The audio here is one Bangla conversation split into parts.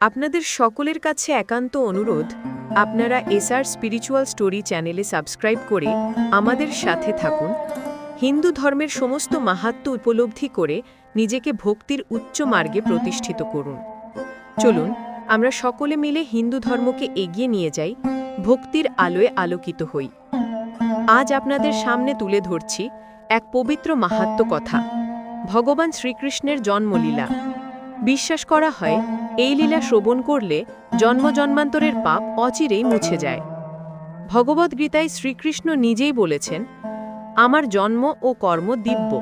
আপনাদের সকলের কাছে একান্ত অনুরোধ, আপনারা এসআর স্পিরিচুয়াল স্টোরি চ্যানেলে সাবস্ক্রাইব করে আমাদের সাথে থাকুন। হিন্দু ধর্মের সমস্ত মাহাত্ম্য উপলব্ধি করে নিজেকে ভক্তির উচ্চ মার্গে প্রতিষ্ঠিত করুন। চলুন, আমরা সকলে মিলে হিন্দু ধর্মকে এগিয়ে নিয়ে যাই, ভক্তির আলোয় আলোকিত হই। আজ আপনাদের সামনে তুলে ধরছি এক পবিত্র মাহাত্ম্য কথা, ভগবান শ্রীকৃষ্ণের জন্মলীলা। বিশ্বাস করা হয় এই লীলা শ্রবণ করলে জন্মজন্মান্তরের পাপ অচিরেই মুছে যায়। ভগবদ্গীতায় শ্রীকৃষ্ণ নিজেই বলেছেন, আমার জন্ম ও কর্ম দিব্য।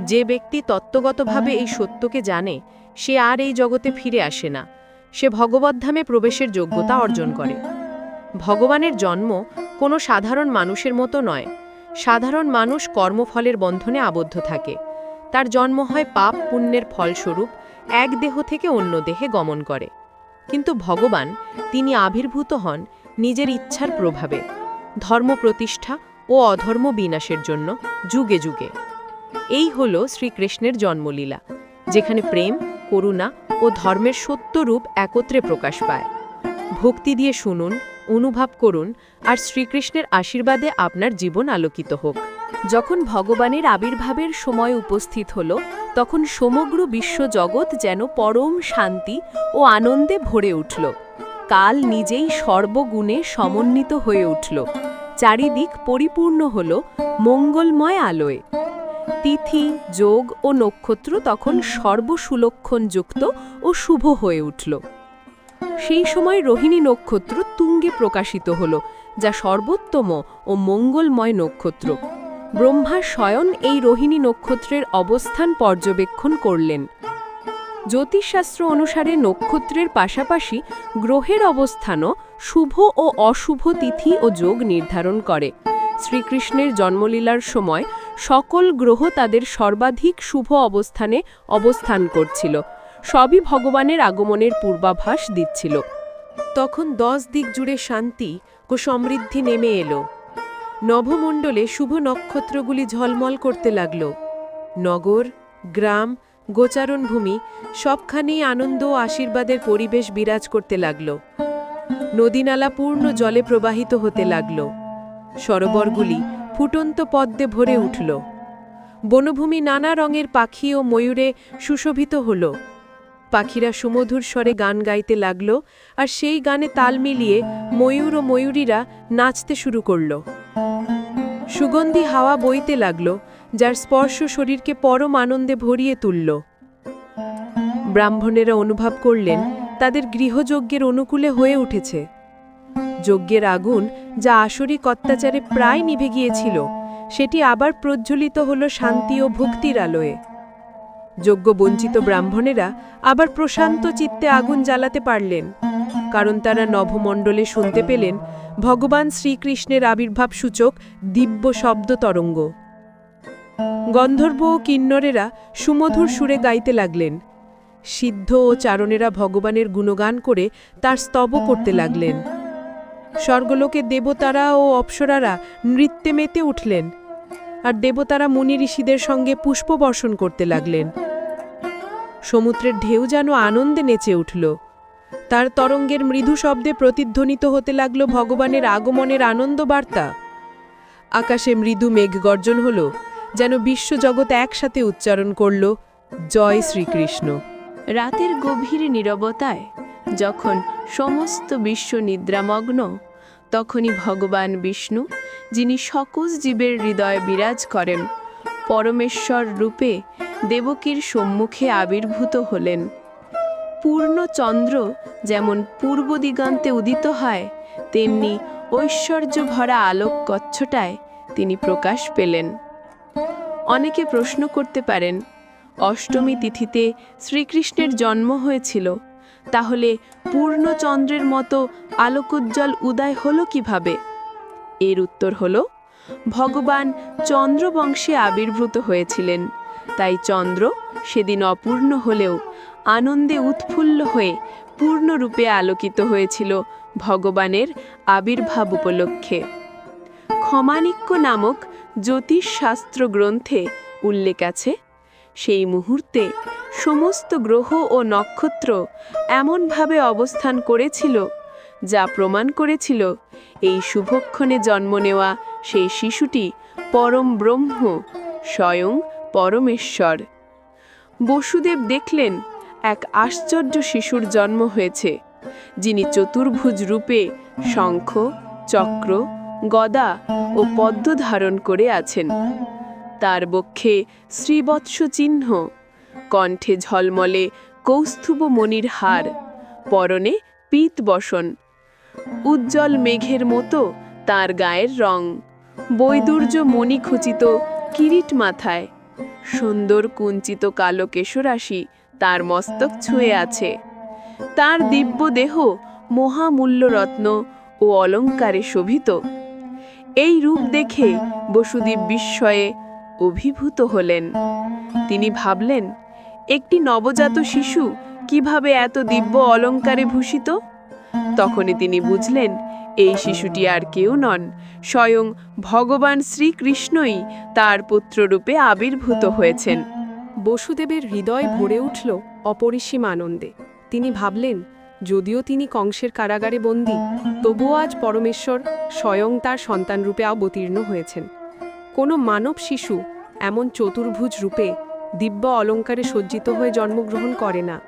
যে ব্যক্তি তত্ত্বগতভাবে এই সত্যকে জানে, সে আর এই জগতে ফিরে আসে না। সে ভগবদ্ধামে প্রবেশের যোগ্যতা অর্জন করে। ভগবানের জন্ম কোনো সাধারণ মানুষের মতো নয়। সাধারণ মানুষ কর্মফলের বন্ধনে আবদ্ধ থাকে। তার জন্ম হয় পাপ পুণ্যের ফলস্বরূপ এক দেহ থেকে অন্য দেহে গমন করে। কিন্তু ভগবান, তিনি আবির্ভূত হন নিজের ইচ্ছার প্রভাবে ধর্ম প্রতিষ্ঠা ও অধর্ম বিনাশের জন্য যুগে যুগে। এই হল শ্রীকৃষ্ণের জন্মলীলা, যেখানে প্রেম, করুণা ও ধর্মের সত্যরূপ একত্রে প্রকাশ পায়। ভক্তি দিয়ে শুনুন অনুভব করুন আর শ্রীকৃষ্ণের আশীর্বাদে আপনার জীবন আলোকিত হোক। যখন ভগবানের আবির্ভাবের সময় উপস্থিত হল, তখন সমগ্র বিশ্বজগৎ যেন পরম শান্তি ও আনন্দে ভরে উঠল। কাল নিজেই সর্বগুণে সমন্বিত হয়ে উঠল। চারিদিক পরিপূর্ণ হল মঙ্গলময় আলোয়। তিথি, যোগ ও নক্ষত্র তখন সর্বসুলক্ষণযুক্ত ও শুভ হয়ে উঠল। সেই সময় রোহিণী নক্ষত্র তুঙ্গে প্রকাশিত হল, যা সর্বোত্তম ও মঙ্গলময় নক্ষত্র। ব্রহ্মা স্বয়ং এই রোহিণী নক্ষত্রের অবস্থান পর্যবেক্ষণ করলেন। জ্যোতিষশাস্ত্র অনুসারে নক্ষত্রের পাশাপাশি গ্রহের অবস্থানও শুভ ও অশুভ তিথি ও যোগ নির্ধারণ করে। শ্রীকৃষ্ণের জন্মলীলার সময় সকল গ্রহ তাদের সর্বাধিক শুভ অবস্থানে অবস্থান করছিল। সবই ভগবানের আগমনের পূর্বাভাস দিচ্ছিল। তখন দশ দিক জুড়ে শান্তি ও সমৃদ্ধি নেমে এলো। নভমণ্ডলে শুভ নক্ষত্রগুলি ঝলমল করতে লাগল। নগর, গ্রাম, গোচারণভূমি সবখানেই আনন্দ ও আশীর্বাদের পরিবেশ বিরাজ করতে লাগল। নদীনালা পূর্ণ জলে প্রবাহিত হতে লাগল। সরোবরগুলি ফুটন্ত পদ্মে ভরে উঠল। বনভূমি নানা রঙের পাখি ও ময়ূরে সুশোভিত হল। পাখিরা সুমধুর স্বরে গান গাইতে লাগল আর সেই গানে তাল মিলিয়ে ময়ূর ও ময়ূরীরা নাচতে শুরু করল। সুগন্ধি হাওয়া বইতে লাগল, যার স্পর্শ শরীরকে পরম আনন্দে ভরিয়ে তুলল। ব্রাহ্মণেরা অনুভব করলেন তাদের গৃহযজ্ঞের অনুকূলে হয়ে উঠেছে। যজ্ঞের আগুন যা আসরিক অত্যাচারে প্রায় নিভে গিয়েছিল, সেটি আবার প্রজ্বলিত হল শান্তি ও ভক্তির আলোয়। যোগ্য বঞ্চিত ব্রাহ্মণেরা আবার প্রশান্ত চিত্তে আগুন জ্বালাতে পারলেন, কারণ তারা নভমণ্ডলে শুনতে পেলেন ভগবান শ্রীকৃষ্ণের আবির্ভাব সূচক দিব্য শব্দ তরঙ্গ। গন্ধর্ব ও কিন্নরেরা সুমধুর সুরে গাইতে লাগলেন। সিদ্ধ ও চারণেরা ভগবানের গুণগান করে তার স্তব করতে লাগলেন। স্বর্গলোকে দেবতারা ও অপ্সরারা নৃত্যে মেতে উঠলেন। আর দেবতারা মুনি ঋষিদের সঙ্গে পুষ্প বর্ষণ করতে লাগলেন। সমুদ্রের ঢেউ যেন আনন্দে নেচে উঠল। তার তরঙ্গের মৃদু শব্দে প্রতিধ্বনিত হতে লাগল ভগবানের আগমনের আনন্দ বার্তা আকাশে মৃদু মেঘ গর্জন হল, যেন বিশ্বজগৎ একসাথে উচ্চারণ করল, জয় শ্রীকৃষ্ণ। রাতের গভীর নীরবতায়, যখন সমস্ত বিশ্ব নিদ্রামগ্ন তখনই ভগবান বিষ্ণু, যিনি সকল জীবের হৃদয়ে বিরাজ করেন, পরমেশ্বর রূপে দেবকীর সম্মুখে আবির্ভূত হলেন। পূর্ণ চন্দ্র যেমন পূর্ব দিগন্তে উদিত হয়, তেমনি ঐশ্বর্য ভরা আলোক কচ্ছটায় তিনি প্রকাশ পেলেন। অনেকে প্রশ্ন করতে পারেন, অষ্টমী তিথিতে শ্রীকৃষ্ণের জন্ম হয়েছিল তাহলে পূর্ণচন্দ্রের মতো আলোকোজ্জ্বল উদয় হলো কীভাবে? এর উত্তর হল, ভগবান চন্দ্রবংশে আবির্ভূত হয়েছিলেন, তাই চন্দ্র সেদিন অপূর্ণ হলেও আনন্দে উৎফুল্ল হয়ে পূর্ণরূপে আলোকিত হয়েছিল ভগবানের আবির্ভাব উপলক্ষে। ক্ষমানিক্য নামক জ্যোতিষশাস্ত্র গ্রন্থে উল্লেখ আছে, সেই মুহূর্তে সমস্ত গ্রহ ও নক্ষত্র এমনভাবে অবস্থান করেছিল, যা প্রমাণ করেছিল এই শুভক্ষণে জন্ম নেওয়া সেই শিশুটি পরম ব্রহ্ম, স্বয়ং পরমেশ্বর। বসুদেব দেখলেন এক আশ্চর্য শিশুর জন্ম হয়েছে, যিনি চতুর্ভুজ রূপে শঙ্খ, চক্র, গদা ও পদ্ম ধারণ করে আছেন। তার বক্ষে শ্রীবৎস চিহ্ন। কণ্ঠে ঝলমলে কৌস্তুভ মণির হার, পরনে পীত বসন। উজ্জ্বল মেঘের মতো তার গায়ের রং, বৈদুর্য মণিখচিত কিরিট মাথায়। সুন্দর কুঞ্চিত কালো কেশরাশি তার মস্তক ছুঁয়ে আছে। তার দিব্য দেহ মহামূল্যরত্ন ও অলঙ্কারে শোভিত। এই রূপ দেখে বসুদেব বিস্ময়ে অভিভূত হলেন। তিনি ভাবলেন একটি নবজাত শিশু কীভাবে এত দিব্য অলঙ্কারে ভূষিত? তখনই তিনি বুঝলেন, এই শিশুটি আর কেউ নন, স্বয়ং ভগবান শ্রীকৃষ্ণই তার পুত্ররূপে আবির্ভূত হয়েছেন। বসুদেবের হৃদয় ভরে উঠল অপরিসীম আনন্দে। তিনি ভাবলেন, যদিও তিনি কংসের কারাগারে বন্দী, তবুও আজ পরমেশ্বর স্বয়ং তার সন্তানরূপে অবতীর্ণ হয়েছেন। কোনো মানব শিশু এমন চতুর্ভুজ রূপে দিব্য অলঙ্কারে সজ্জিত হয়ে জন্মগ্রহণ করে না।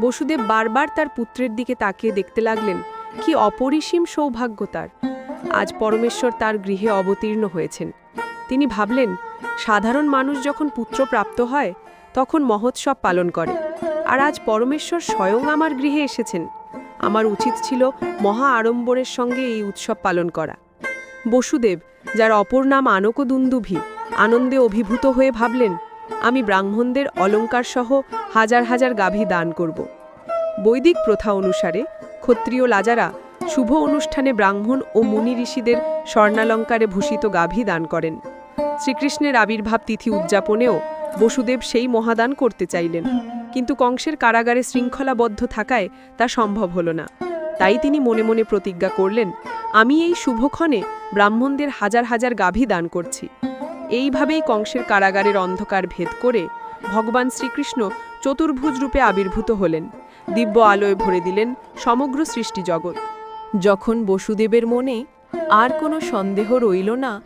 বসুদেব বারবার তার পুত্রের দিকে তাকিয়ে দেখতে লাগলেন, কি অপরিসীম সৌভাগ্য তার। আজ পরমেশ্বর তার গৃহে অবতীর্ণ হয়েছেন। তিনি ভাবলেন, সাধারণ মানুষ যখন পুত্র প্রাপ্ত হয়, তখন মহোৎসব পালন করে। আর আজ পরমেশ্বর স্বয়ং আমার গৃহে এসেছেন। আমার উচিত ছিল মহা আড়ম্বরের সঙ্গে এই উৎসব পালন করা। বসুদেব, যার অপর নাম আনকদুন্দুভি, আনন্দে অভিভূত হয়ে ভাবলেন আমি ব্রাহ্মণদের অলঙ্কারসহ হাজার হাজার গাভী দান করব। বৈদিক প্রথা অনুসারে ক্ষত্রিয় লাজারা শুভ অনুষ্ঠানে ব্রাহ্মণ ও মুনি ঋষিদের স্বর্ণালঙ্কারে ভূষিত গাভী দান করেন। শ্রীকৃষ্ণের আবির্ভাব তিথি উদযাপনেও বসুদেব সেই মহাদান করতে চাইলেন। কিন্তু কংসের কারাগারে শৃঙ্খলাবদ্ধ থাকায় তা সম্ভব হল না। তাই তিনি মনে মনে প্রতিজ্ঞা করলেন, আমি এই শুভক্ষণে ব্রাহ্মণদের হাজার হাজার গাভী দান করছি। এইভাবেই কংসের কারাগারের অন্ধকার ভেদ করে ভগবান শ্রীকৃষ্ণ চতুর্ভুজ রূপে আবির্ভূত হলেন, দিব্য আলোয় ভরে দিলেন সমগ্র সৃষ্টি জগৎ। যখন বসুদেবের মনে আর কোনো সন্দেহ রইল না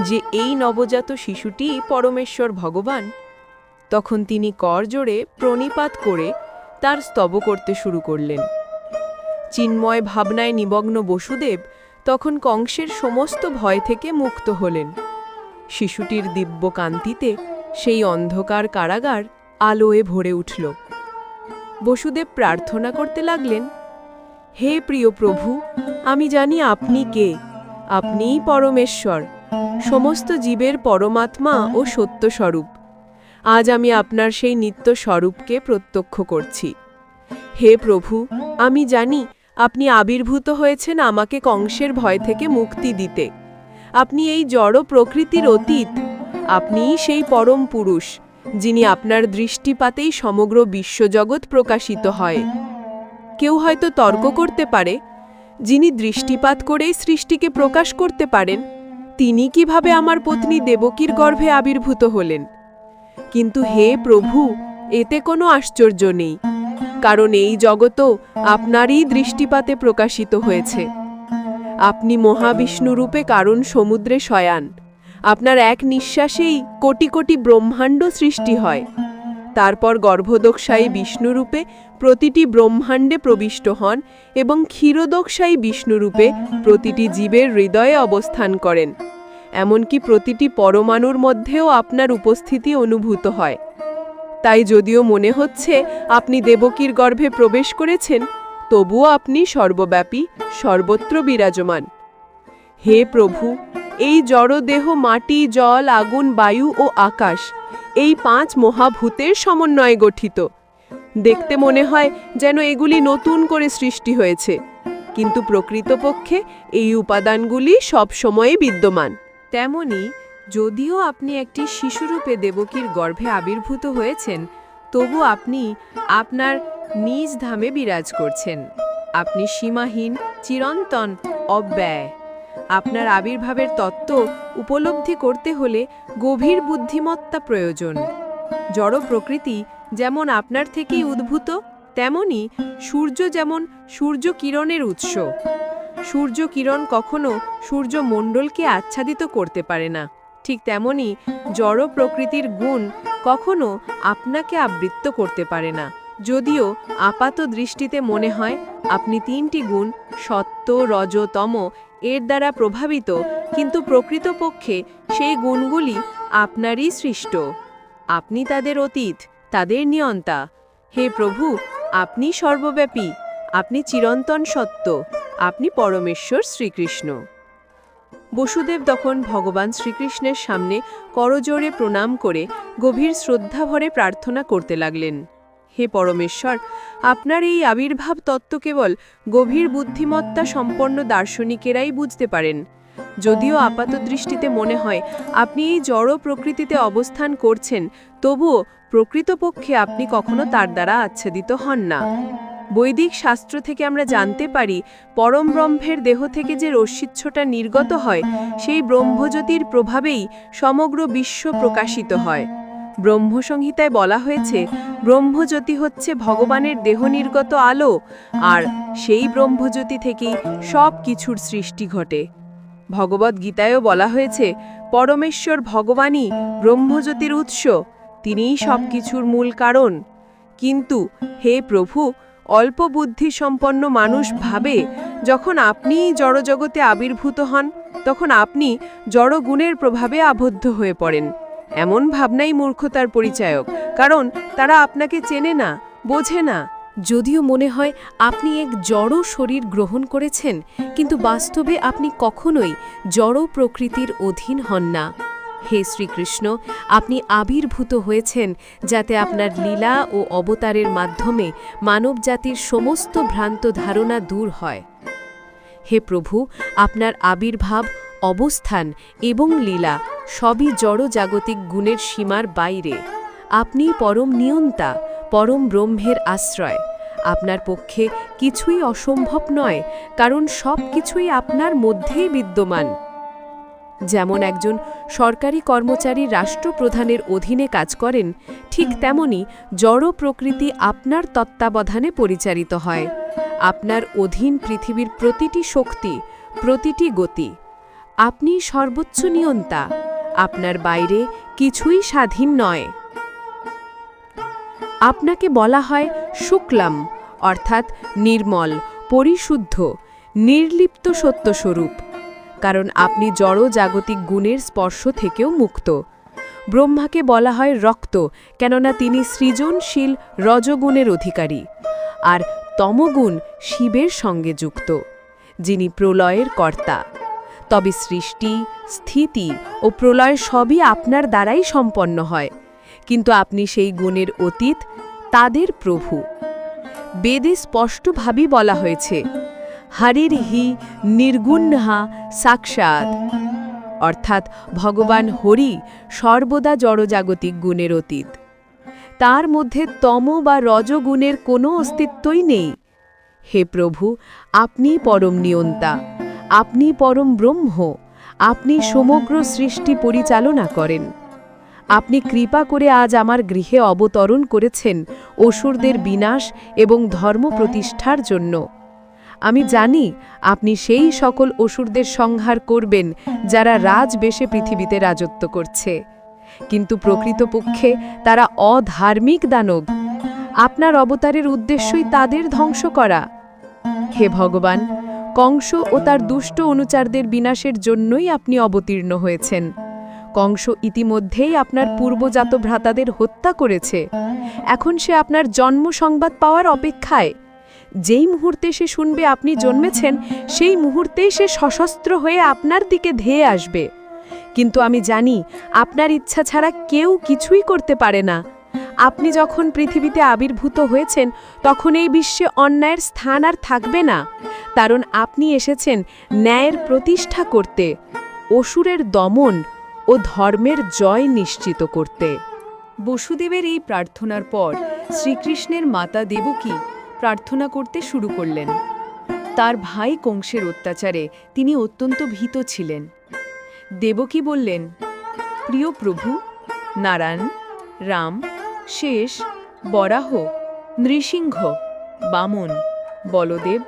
যে এই নবজাত শিশুটি পরমেশ্বর ভগবান, তখন তিনি করজোড়ে প্রণিপাত করে তার স্তব করতে শুরু করলেন। চিন্ময় ভাবনায় নিমগ্ন বসুদেব তখন কংসের সমস্ত ভয় থেকে মুক্ত হলেন। শিশুটির দিব্য কান্তিতে সেই অন্ধকার কারাগার আলোয় ভরে উঠল। বসুদেব প্রার্থনা করতে লাগলেন, হে প্রিয় প্রভু, আমি জানি আপনি কে। আপনিই পরমেশ্বর। সমস্ত জীবের পরমাত্মা ও সত্যস্বরূপ। আজ আমি আপনার সেই নিত্য স্বরূপকে প্রত্যক্ষ করছি। হে প্রভু, আমি জানি আপনি আবির্ভূত হয়েছেন আমাকে কংসের ভয় থেকে মুক্তি দিতে। আপনি এই জড় প্রকৃতির অতীত। আপনিই সেই পরম পুরুষ, যিনি আপনার দৃষ্টিপাতেই সমগ্র বিশ্বজগৎ প্রকাশিত হয়। কেউ হয়তো তর্ক করতে পারে, যিনি দৃষ্টিপাত করেই সৃষ্টিকে প্রকাশ করতে পারেন, তিনি কীভাবে আমার পত্নী দেবকীর গর্ভে আবির্ভূত হলেন। কিন্তু হে প্রভু, এতে কোনো আশ্চর্য নেই, কারণ এই জগতও আপনারই দৃষ্টিপাতে প্রকাশিত হয়েছে। আপনি মহাবিষ্ণুরূপে কারণ সমুদ্রে শয়ান। আপনার এক নিঃশ্বাসেই কোটি কোটি ব্রহ্মাণ্ড সৃষ্টি হয়। তারপর গর্ভদোক্ষায়ী বিষ্ণুরূপে প্রতিটি ব্রহ্মাণ্ডে প্রবিষ্ট হন এবং ক্ষীরদোক্ষায়ী বিষ্ণুরূপে প্রতিটি জীবের হৃদয়ে অবস্থান করেন। এমনকি প্রতিটি পরমাণুর মধ্যেও আপনার উপস্থিতি অনুভূত হয়। তাই যদিও মনে হচ্ছে আপনি দেবকীর গর্ভে প্রবেশ করেছেন তবুও আপনি সর্বব্যাপী, সর্বত্র বিরাজমান। হে প্রভু, এই জড়দেহ মাটি, জল, আগুন, বায়ু ও আকাশ, এই পাঁচ মহাভূতের সমন্বয়ে গঠিত। দেখতে মনে হয় যেন এগুলি নতুন করে সৃষ্টি হয়েছে, কিন্তু প্রকৃতপক্ষে এই উপাদানগুলি সবসময়ই বিদ্যমান। তেমনি, যদিও আপনি একটি শিশুরূপে দেবকীর গর্ভে আবির্ভূত হয়েছেন তবু আপনি আপনার নিজ ধামে বিরাজ করছেন। আপনি সীমাহীন, চিরন্তন অব্যয়। আপনার আবির্ভাবের তত্ত্ব উপলব্ধি করতে হলে গভীর বুদ্ধিমত্তা প্রয়োজন। জড় প্রকৃতি যেমন আপনার থেকেই উদ্ভূত, তেমনি সূর্য যেমন সূর্য কিরণের উৎস। সূর্য কিরণ কখনো সূর্য মণ্ডলকে আচ্ছাদিত করতে পারে না। ঠিক তেমনি জড় প্রকৃতির গুণ কখনো আপনাকে আবৃত্ত করতে পারে না। যদিও আপাত দৃষ্টিতে মনে হয়, আপনি তিনটি গুণ সত্য রজতম এর দ্বারা প্রভাবিত, কিন্তু প্রকৃতপক্ষে সেই গুণগুলি আপনারই সৃষ্ট। আপনি তাদের অতীত, তাদের নিয়ন্তা। হে প্রভু, আপনি সর্বব্যাপী, আপনি চিরন্তন সত্য, আপনি পরমেশ্বর শ্রীকৃষ্ণ। বসুদেব তখন ভগবান শ্রীকৃষ্ণের সামনে করজোড়ে প্রণাম করে গভীর শ্রদ্ধাভরে প্রার্থনা করতে লাগলেন। হে পরমেশ্বর, আপনার এই আবির্ভাব তত্ত্ব কেবল গভীর বুদ্ধিমত্তা সম্পন্ন দার্শনিকেরাই বুঝতে পারেন। যদিও আপাত দৃষ্টিতে মনে হয় আপনি এই জড় প্রকৃতিতে অবস্থান করছেন, তবুও প্রকৃতপক্ষে আপনি কখনো তার দ্বারা আচ্ছাদিত হন না। বৈদিক শাস্ত্র থেকে আমরা জানতে পারি, পরম ব্রহ্মের দেহ থেকে যে রশ্মিচ্ছটা নির্গত হয়, সেই ব্রহ্মজ্যোতির প্রভাবেই সমগ্র বিশ্ব প্রকাশিত হয়। ব্রহ্মসংহিতায় বলা হয়েছে, ব্রহ্মজ্যোতি হচ্ছে ভগবানের দেহ নির্গত আলো, আর সেই ব্রহ্মজ্যোতি থেকেই সব কিছুর সৃষ্টি ঘটে। ভগবদ গীতায়ও বলা হয়েছে, পরমেশ্বর ভগবানই ব্রহ্মজ্যোতির উৎস, তিনিই সব কিছুর মূল কারণ। কিন্তু হে প্রভু অল্প বুদ্ধি সম্পন্ন মানুষ ভাবে, যখন আপনিই জড়জগতে আবির্ভূত হন, তখন আপনি জড়গুণের প্রভাবে আবদ্ধ হয়ে পড়েন। এমন ভাবনাই মূর্খতার পরিচায়ক, কারণ তারা আপনাকে চেনে না, বোঝে না। যদিও মনে হয় আপনি এক জড় শরীর গ্রহণ করেছেন, কিন্তু বাস্তবে আপনি কখনোই জড় প্রকৃতির অধীন হন না। হে শ্রীকৃষ্ণ, আপনি আবির্ভূত হয়েছেন যাতে আপনার লীলা ও অবতারের মাধ্যমে মানবজাতির সমস্ত ভ্রান্ত ধারণা দূর হয়। হে প্রভু, আপনার আবির্ভাব, অবস্থান এবং লীলা সবই জড়জাগতিক গুণের সীমার বাইরে। আপনি পরম নিয়ন্তা, পরম ব্রহ্মের আশ্রয়। আপনার পক্ষে কিছুই অসম্ভব নয়, কারণ সব কিছুই আপনার মধ্যেই বিদ্যমান। যেমন একজন সরকারি কর্মচারী রাষ্ট্রপ্রধানের অধীনে কাজ করেন, ঠিক তেমনি জড় প্রকৃতি আপনার তত্ত্বাবধানে পরিচালিত হয়। আপনার অধীন পৃথিবীর প্রতিটি শক্তি, প্রতিটি গতি, আপনি সর্বোচ্চ নিয়ন্তা, আপনার বাইরে কিছুই স্বাধীন নয়। আপনাকে বলা হয় শুক্লাম, অর্থাৎ নির্মল, পরিশুদ্ধ, নির্লিপ্ত সত্যস্বরূপ। কারণ আপনি জড় জাগতিক গুণের স্পর্শ থেকেও মুক্ত। ব্রহ্মাকে বলা হয় রক্ত, কেননা তিনি সৃজনশীল রজগুণের অধিকারী। আর তমগুণ শিবের সঙ্গে যুক্ত, যিনি প্রলয়ের কর্তা। তবে সৃষ্টি, স্থিতি ও প্রলয় সবই আপনার দ্বারাই সম্পন্ন হয়, কিন্তু আপনি সেই গুণের অতীত তাদের প্রভু। বেদে স্পষ্টভাবেই বলা হয়েছে হরির হি নির্গুণ্হা সাক্ষাৎ। অর্থাৎ ভগবান হরি সর্বদা জড়জাগতিক গুণের অতীত। তার মধ্যে তম বা রজগুণের কোনো অস্তিত্বই নেই। হে প্রভু, আপনি পরম নিয়ন্তা, আপনি পরম ব্রহ্ম, আপনি সমগ্র সৃষ্টি পরিচালনা করেন। আপনি কৃপা করে আজ আমার গৃহে অবতরণ করেছেন অসুরদের বিনাশ এবং ধর্ম প্রতিষ্ঠার জন্য। আমি জানি আপনি সেই সকল অসুরদের সংহার করবেন যারা রাজবেশে পৃথিবীতে রাজত্ব করছে। কিন্তু প্রকৃতপক্ষে তারা অধার্মিক দানব। আপনার অবতারের উদ্দেশ্যই তাদের ধ্বংস করা। হে ভগবান, কংস ও তার দুষ্ট অনুচারদের বিনাশের জন্যই আপনি অবতীর্ণ হয়েছেন। কংস ইতিমধ্যেই আপনার পূর্বজাত ভ্রাতাদের হত্যা করেছে। এখন সে আপনার জন্ম সংবাদ পাওয়ার অপেক্ষায়। যেই মুহূর্তে সে শুনবে আপনি জন্মেছেন, সেই মুহূর্তেই সে সশস্ত্র হয়ে আপনার দিকে ধেয়ে আসবে। কিন্তু আমি জানি, আপনার ইচ্ছা ছাড়া কেউ কিছুই করতে পারে না। আপনি যখন পৃথিবীতে আবির্ভূত হয়েছেন, তখন এই বিশ্বে অন্যায়ের স্থান আর থাকবে না। কারণ আপনি এসেছেন ন্যায়ের প্রতিষ্ঠা করতে, অসুরের দমন ও ধর্মের জয় নিশ্চিত করতে। বসুদেবের এই প্রার্থনার পর শ্রীকৃষ্ণের মাতা দেবকী প্রার্থনা করতে শুরু করলেন। তার ভাই কংসের অত্যাচারে তিনি অত্যন্ত ভীত ছিলেন। দেবকী বললেন, প্রিয় প্রভু, নারায়ণ, রাম, শেষ, বরাহ, নৃসিংহ, বামন, বলদেব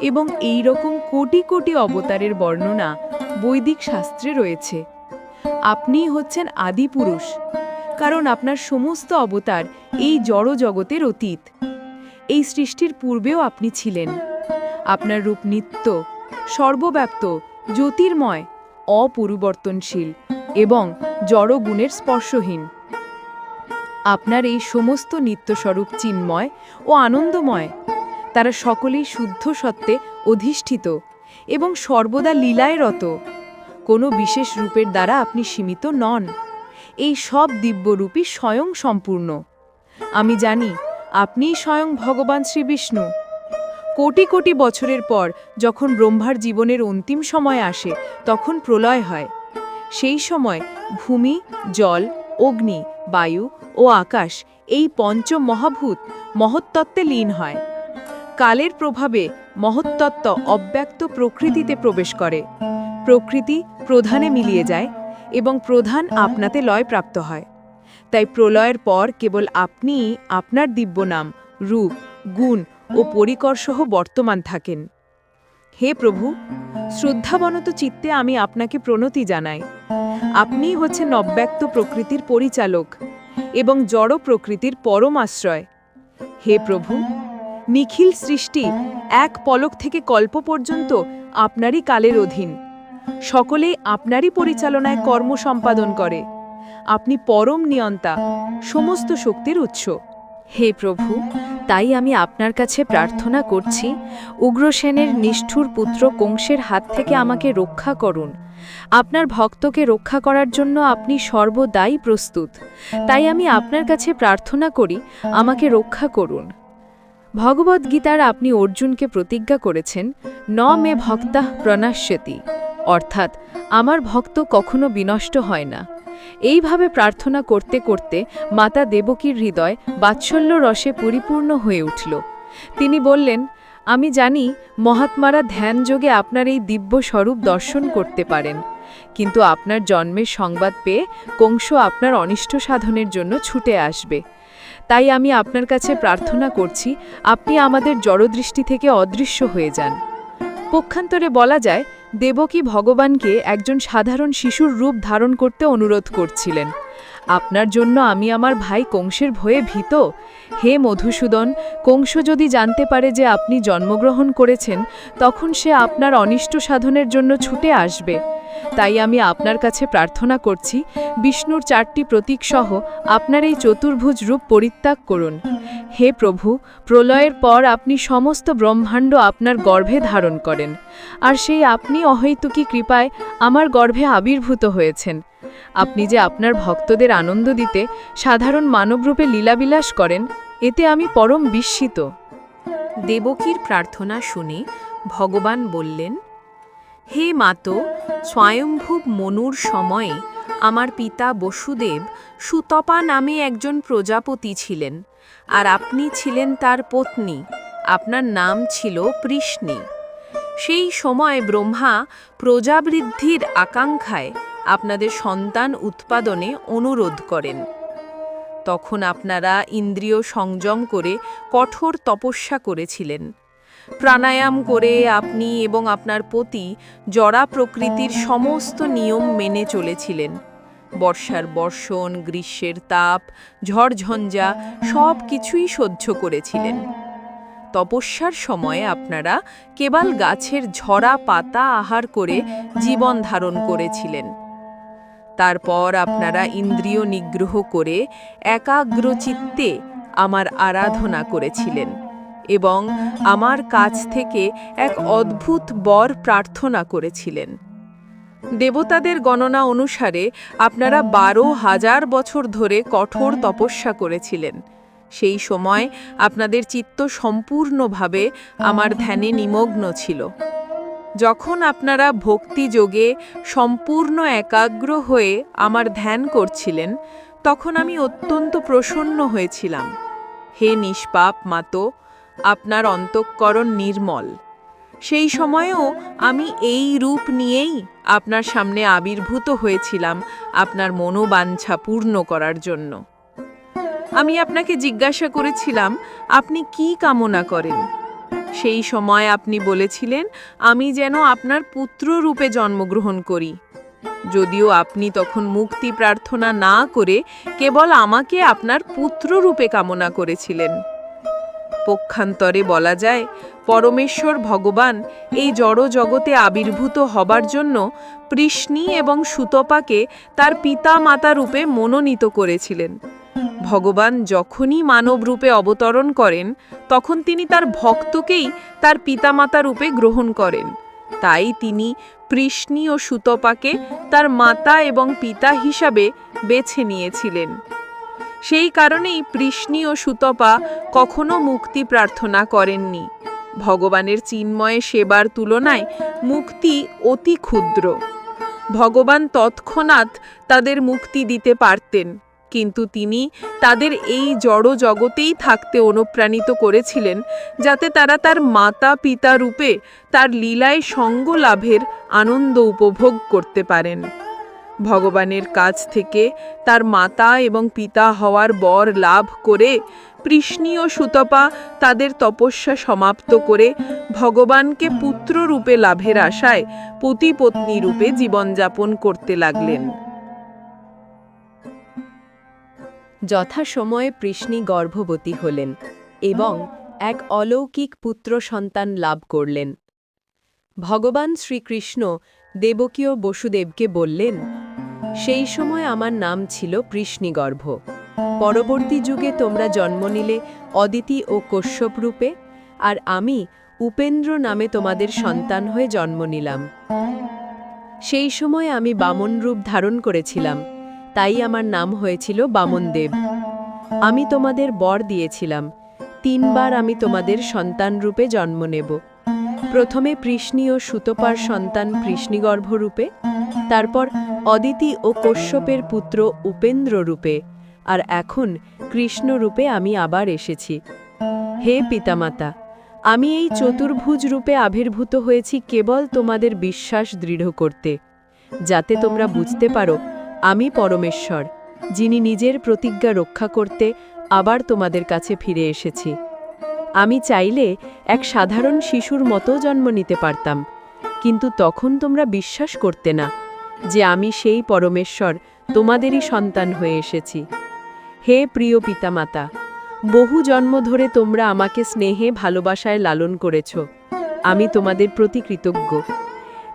এবং এই রকম কোটি কোটি অবতারের বর্ণনা বৈদিক শাস্ত্রে রয়েছে। আপনিই হচ্ছেন আদিপুরুষ, কারণ আপনার সমস্ত অবতার এই জড় জগতের অতীত। এই সৃষ্টির পূর্বেও আপনি ছিলেন। আপনার রূপ নিত্য, সর্বব্যাপ্ত, জ্যোতির্ময়, অপরিবর্তনশীল এবং জড়গুণের স্পর্শহীন। আপনার এই সমস্ত নিত্যস্বরূপ চিন্ময় ও আনন্দময়, তারা সকলেই শুদ্ধ সত্ত্বে অধিষ্ঠিত এবং সর্বদা লীলায় রত কোনো বিশেষ রূপের দ্বারা আপনি সীমিত নন। এই সব দিব্যরূপী স্বয়ং সম্পূর্ণ। আমি জানি আপনিই স্বয়ং ভগবান শ্রীবিষ্ণু কোটি কোটি বছরের পর যখন ব্রহ্মার জীবনের অন্তিম সময় আসে, তখন প্রলয় হয়। সেই সময় ভূমি, জল, অগ্নি, বায়ু ও আকাশ এই পঞ্চ মহাভূত মহত্তত্ত্বে লীন হয়। কালের প্রভাবে মহত্তত্ত্ব অব্যক্ত প্রকৃতিতে প্রবেশ করে। প্রকৃতি প্রধানে মিলিয়ে যায় এবং প্রধান আপনাতে লয়প্রাপ্ত হয়। তাই প্রলয়ের পর কেবল আপনিই আপনার দিব্য নাম রূপ, গুণ ও পরিকরসহ বর্তমান থাকেন। হে প্রভু, শ্রদ্ধাবনত চিত্তে আমি আপনাকে প্রণতি জানাই। আপনিই হচ্ছে নব্যক্ত প্রকৃতির পরিচালক এবং জড় প্রকৃতির পরম আশ্রয়। হে প্রভু, নিখিল সৃষ্টি এক পলক থেকে কল্প পর্যন্ত আপনারই কালের অধীন। সকলেই আপনারই পরিচালনায় কর্ম সম্পাদন করে। আপনি পরম নিয়ন্তা, সমস্ত শক্তির উৎস। হে প্রভু, তাই আমি আপনার কাছে প্রার্থনা করছি উগ্রসেনের নিষ্ঠুর পুত্র কংসের হাত থেকে আমাকে রক্ষা করুন। আপনার ভক্তকে রক্ষা করার জন্য আপনি সর্বদাই প্রস্তুত। তাই আমি আপনার কাছে প্রার্থনা করি, আমাকে রক্ষা করুন। ভগবদ্গীতার আপনি অর্জুনকে প্রতিজ্ঞা করেছেন, ন মে ভক্তা প্রণাশ্যতি অর্থাৎ, আমার ভক্ত কখনো বিনষ্ট হয় না। এইভাবে প্রার্থনা করতে করতে মাতা দেবকীর হৃদয় বাৎসল্য রসে পরিপূর্ণ হয়ে উঠল। তিনি বললেন, আমি জানি মহাত্মারা ধ্যানযোগে আপনার এই দিব্য স্বরূপ দর্শন করতে পারেন, কিন্তু আপনার জন্মের সংবাদ পেয়ে কংস আপনার অনিষ্ট সাধনের জন্য ছুটে আসবে। তাই আমি আপনার কাছে প্রার্থনা করছি, আপনি আমাদের জড়দৃষ্টি থেকে অদৃশ্য হয়ে যান। পক্ষান্তরে বলা যায় দেবকী ভগবানকে একজন সাধারণ শিশুর রূপ ধারণ করতে অনুরোধ করছিলেন। আপনার জন্য আমি আমার ভাই কংসের ভয়ে ভীত। হে মধুসূদন, কংস যদি জানতে পারে যে আপনি জন্মগ্রহণ করেছেন, তখন সে আপনার অনিষ্ট সাধনের জন্য ছুটে আসবে। তাই আমি আপনার কাছে প্রার্থনা করছি, বিষ্ণুর চারটি প্রতীক সহ আপনার এই চতুর্ভুজ রূপ পরিত্যাগ করুন। হে প্রভু, প্রলয়ের পর আপনি সমস্ত ব্রহ্মাণ্ড আপনার গর্ভে ধারণ করেন, আর সেই আপনি অহৈতুকী কৃপায় আমার গর্ভে আবির্ভূত হয়েছেন। আপনি যে আপনার ভক্তদের আনন্দ দিতে সাধারণ মানবরূপে লীলাবিলাস করেন, এতে আমি পরম বিস্মিত। দেবকীর প্রার্থনা শুনে ভগবান বললেন হে মাতো স্বয়ম্ভুব মনুর সময়ে আমার পিতা বসুদেব সুতপা নামে একজন প্রজাপতি ছিলেন, আর আপনি ছিলেন তার পত্নী, আপনার নাম ছিল পৃষ্ণী সেই সময় ব্রহ্মা প্রজাবৃদ্ধির আকাঙ্ক্ষায় আপনাদের সন্তান উৎপাদনে অনুরোধ করেন। তখন আপনারা ইন্দ্রিয় সংযম করে কঠোর তপস্যা করেছিলেন। প্রাণায়াম করে আপনি এবং আপনার পতি জড়া প্রকৃতির সমস্ত নিয়ম মেনে চলেছিলেন। বর্ষার বর্ষণ, গ্রীষ্মের তাপ, ঝড়ঝঞ্ঝা সব কিছুই সহ্য করেছিলেন। তপস্যার সময় আপনারা কেবল গাছের ঝরা পাতা আহার করে জীবন ধারণ করেছিলেন। তারপর আপনারা ইন্দ্রিয় নিগ্রহ করে একাগ্রচিত্তে আমার আরাধনা করেছিলেন। এবং আমার কাছ থেকে এক অদ্ভুত বর প্রার্থনা করেছিলেন। দেবতাদের গণনা অনুসারে আপনারা বারো হাজার বছর ধরে কঠোর তপস্যা করেছিলেন। সেই সময় আপনাদের চিত্ত সম্পূর্ণভাবে আমার ধ্যানে নিমগ্ন ছিল। যখন আপনারা ভক্তিযোগে সম্পূর্ণ একাগ্র হয়ে আমার ধ্যান করছিলেন, তখন আমি অত্যন্ত প্রসন্ন হয়েছিলাম। হে নিষ্পাপ মাতো আপনার অন্তঃকরণ নির্মল। সেই সময়েও আমি এই রূপ নিয়েই আপনার সামনে আবির্ভূত হয়েছিলাম আপনার মনোবাঞ্ছা পূর্ণ করার জন্য। আমি আপনাকে জিজ্ঞাসা করেছিলাম, আপনি কি কামনা করেন? সেই সময় আপনি বলেছিলেন, আমি যেন আপনার পুত্র রূপে জন্মগ্রহণ করি। যদিও আপনি তখন মুক্তি প্রার্থনা না করে কেবল আমাকে আপনার পুত্র রূপে কামনা করেছিলেন। পক্ষান্তরে বলা যায়, পরমেশ্বর ভগবান এই জড় জগতে আবির্ভূত হবার জন্য পৃষ্ণী এবং সুতপাকে তার পিতা মাতা রূপে মনোনীত করেছিলেন। ভগবান যখনই মানব রূপে অবতরণ করেন, তখন তিনি তার ভক্তকেই তার পিতামাতা রূপে গ্রহণ করেন। তাই তিনি পৃষ্ণী ও সুতপাকে তার মাতা এবং পিতা হিসাবে বেছে নিয়েছিলেন। সেই কারণেই পৃষ্ণী ও সুতপা কখনো মুক্তি প্রার্থনা করেননি। ভগবানের চিন্ময় সেবার তুলনায় মুক্তি অতি ক্ষুদ্র। ভগবান তৎক্ষণাৎ তাদের মুক্তি দিতে পারতেন, কিন্তু তিনি তাদের এই জড় জগতেই থাকতে অনুপ্রাণিত করেছিলেন, যাতে তারা তার মাতা পিতা রূপে তার লীলায় সঙ্গ লাভের আনন্দ উপভোগ করতে পারেন। ভগবানের কাছ থেকে তার মাতা এবং পিতা হওয়ার বর লাভ করে পৃষ্ণী ও সুতপা তাদের তপস্যা সমাপ্ত করে ভগবানকে পুত্র রূপে লাভের আশায় পতি পত্নী রূপে জীবনযাপন করতে লাগলেন। যথাসময়ে পৃষ্ণী গর্ভবতী হলেন এবং এক অলৌকিক পুত্র সন্তান লাভ করলেন। ভগবান শ্রীকৃষ্ণ দেবকীয় বসুদেবকে বললেন সেই সময় আমার নাম ছিল পৃষ্ণীগর্ভ পরবর্তী যুগে তোমরা জন্ম নিলে অদিতি ও কশ্যপ রূপে, আর আমি উপেন্দ্র নামে তোমাদের সন্তান হয়ে জন্ম নিলাম। সেই সময় আমি বামন রূপ ধারণ করেছিলাম, তাই আমার নাম হয়েছিল বামনদেব। আমি তোমাদের বর দিয়েছিলাম, তিনবার আমি তোমাদের সন্তান রূপে জন্ম নেব। প্রথমে পৃষ্ণী ও সুতপার সন্তান পৃষ্ণীগর্ভ রূপে তারপর অদিতি ও কশ্যপের পুত্র উপেন্দ্র রূপে, আর এখন কৃষ্ণ রূপে আমি আবার এসেছি। হে পিতামাতা, আমি এই চতুর্ভুজ রূপে আবির্ভূত হয়েছি কেবল তোমাদের বিশ্বাস দৃঢ় করতে। যাতে তোমরা বুঝতে পারো, আমি পরমেশ্বর, যিনি নিজের প্রতিজ্ঞা রক্ষা করতে আবার তোমাদের কাছে ফিরে এসেছি। আমি চাইলে এক সাধারণ শিশুর মতো জন্ম নিতে পারতাম, কিন্তু তখন তোমরা বিশ্বাস করতে না। যে আমি সেই পরমেশ্বর, তোমাদেরই সন্তান হয়ে এসেছি। হে প্রিয় পিতামাতা, বহু জন্ম ধরে তোমরা আমাকে স্নেহে ভালোবাসায় লালন করেছ। আমি তোমাদের প্রতি কৃতজ্ঞ।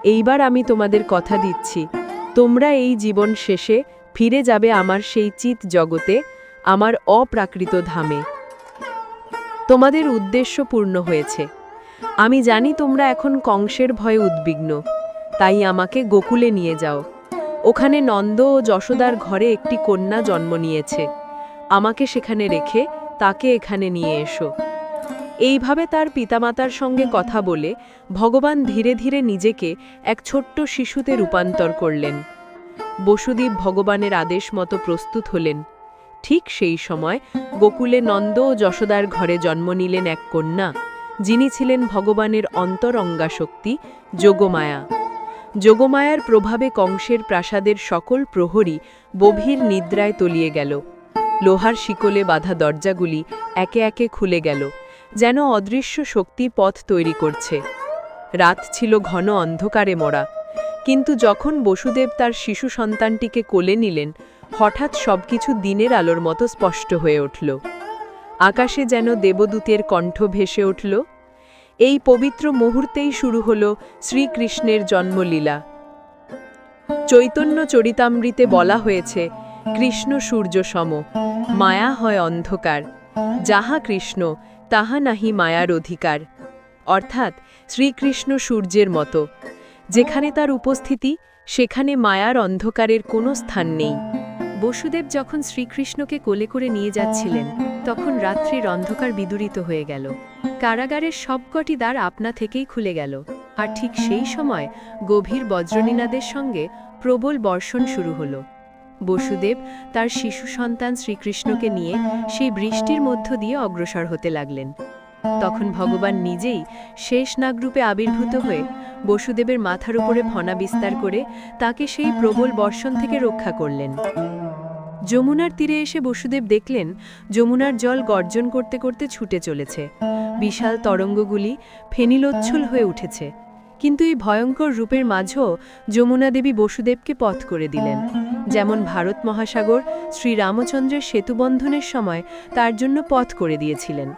এইবার আমি তোমাদের কথা দিচ্ছি, তোমরা এই জীবন শেষে ফিরে যাবে আমার সেই চিত জগতে, আমার অপ্রাকৃত ধামে। তোমাদের উদ্দেশ্য পূর্ণ হয়েছে। আমি জানি তোমরা এখন কংসের ভয়ে উদ্বিগ্ন। তাই আমাকে গোকুলে নিয়ে যাও। ওখানে নন্দ ও যশোদার ঘরে একটি কন্যা জন্ম নিয়েছে। আমাকে সেখানে রেখে তাকে এখানে নিয়ে এসো। এইভাবে তার পিতামাতার সঙ্গে কথা বলে ভগবান ধীরে ধীরে নিজেকে এক ছোট্ট শিশুতে রূপান্তর করলেন। বসুদীপ ভগবানের আদেশ মতো প্রস্তুত হলেন। ঠিক সেই সময় গোকুলে নন্দ ও যশোদার ঘরে জন্ম নিলেন এক কন্যা, যিনি ছিলেন ভগবানের অন্তরঙ্গা শক্তি যোগমায়া। যোগমায়ার প্রভাবে কংসের প্রাসাদের সকল প্রহরী গভীর নিদ্রায় তলিয়ে গেল। লোহার শিকলে বাঁধা দরজাগুলি একে একে খুলে গেল, যেন অদৃশ্য শক্তি পথ তৈরি করছে। রাত ছিল ঘন অন্ধকারে মরা, কিন্তু যখন বসুদেব তার শিশু সন্তানটিকে কোলে নিলেন, হঠাৎ সবকিছু দিনের আলোর মতো স্পষ্ট হয়ে উঠল। আকাশে যেন দেবদূতের কণ্ঠ ভেসে উঠল এই পবিত্র মুহূর্তেই শুরু হল শ্রীকৃষ্ণের জন্মলীলা। চৈতন্য চরিতামৃতে বলা হয়েছে, কৃষ্ণ সূর্য সম, মায়া হয় অন্ধকার, যাহা কৃষ্ণ, তাহা নাহি মায়ার অধিকার। অর্থাৎ শ্রীকৃষ্ণ সূর্যের মতো, যেখানে তার উপস্থিতি, সেখানে মায়ার অন্ধকারের কোনো স্থান নেই। বসুদেব যখন শ্রীকৃষ্ণকে কোলে করে নিয়ে যাচ্ছিলেন, তখন রাত্রির অন্ধকার বিদূরিত হয়ে গেল। কারাগারের সবকটি দ্বার আপনা থেকেই খুলে গেল, আর ঠিক সেই সময় গভীর বজ্রনীনাদের সঙ্গে প্রবল বর্ষণ শুরু হলো। বসুদেব তার শিশু সন্তান শ্রীকৃষ্ণকে নিয়ে সেই বৃষ্টির মধ্য দিয়ে অগ্রসর হতে লাগলেন। তখন ভগবান নিজেই শেষ নাগরূপে আবির্ভূত হয়ে বসুদেবের মাথার উপরে ফনা বিস্তার করে তাকে সেই প্রবল বর্ষণ থেকে রক্ষা করলেন। যমুনার তীরে এসে বসুদেব দেখলেন, যমুনার জল গর্জন করতে করতে ছুটে চলেছে। বিশাল তরঙ্গগুলি ফেনিলোচ্ছল হয়ে উঠেছে। কিন্তু এই ভয়ঙ্কর রূপের মাঝেও যমুনা দেবী বসুদেবকে পথ করে দিলেন। যেমন ভারত মহাসাগর শ্রীরামচন্দ্রের সেতুবন্ধনের সময় তার জন্য পথ করে দিয়েছিলেন।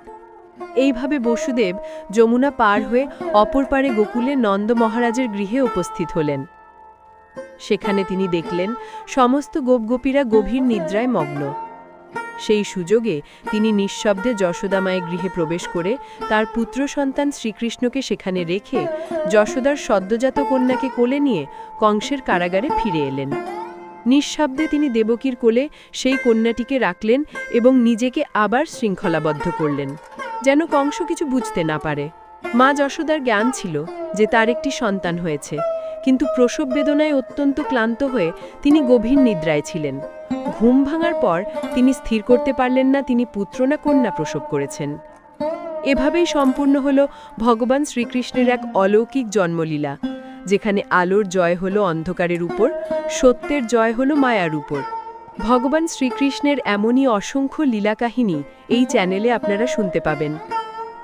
এইভাবে বসুদেব যমুনা পার হয়ে অপর পারে গোকুলে নন্দ মহারাজের গৃহে উপস্থিত হলেন। সেখানে তিনি দেখলেন সমস্ত গোপগোপীরা গভীর নিদ্রায় মগ্ন। সেই সুযোগে তিনি নিঃশব্দে যশোদামায়ের গৃহে প্রবেশ করে তার পুত্র সন্তান শ্রীকৃষ্ণকে সেখানে রেখে যশোদার সদ্যজাত কন্যাকে কোলে নিয়ে কংসের কারাগারে ফিরে এলেন। নিঃশব্দে তিনি দেবকীর কোলে সেই কন্যাটিকে রাখলেন এবং নিজেকে আবার শৃঙ্খলাবদ্ধ করলেন, যেন কংস কিছু বুঝতে না পারে। মা যশোদার জ্ঞান ছিল যে তার একটি সন্তান হয়েছে, কিন্তু প্রসব বেদনায় অত্যন্ত ক্লান্ত হয়ে তিনি গভীর নিদ্রায় ছিলেন। ঘুম ভাঙার পর তিনি স্থির করতে পারলেন না, তিনি পুত্র না কন্যা প্রসব করেছেন। এভাবেই সম্পূর্ণ হল ভগবান শ্রীকৃষ্ণের এক অলৌকিক জন্মলীলা, যেখানে আলোর জয় হল অন্ধকারের উপর, সত্যের জয় হল মায়ার উপর। ভগবান শ্রীকৃষ্ণের এমনই অসংখ্য লীলা কাহিনী এই চ্যানেলে আপনারা শুনতে পাবেন।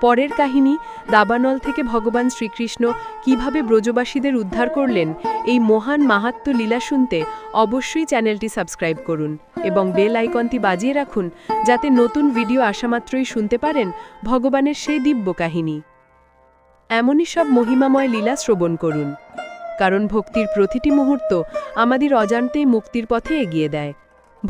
পরের কাহিনী দাবানল থেকে ভগবান শ্রীকৃষ্ণ কীভাবে ব্রজবাসীদের উদ্ধার করলেন, এই মহান মাহাত্ম লীলা শুনতে অবশ্যই চ্যানেলটি সাবস্ক্রাইব করুন এবং বেল আইকনটি বাজিয়ে রাখুন যাতে নতুন ভিডিও আসামাত্রই শুনতে পারেন ভগবানের সেই দিব্য কাহিনী। এমনই সব মহিমাময় লীলা শ্রবণ করুন, কারণ ভক্তির প্রতিটি মুহূর্ত আমাদের অজান্তেই মুক্তির পথে এগিয়ে দেয়।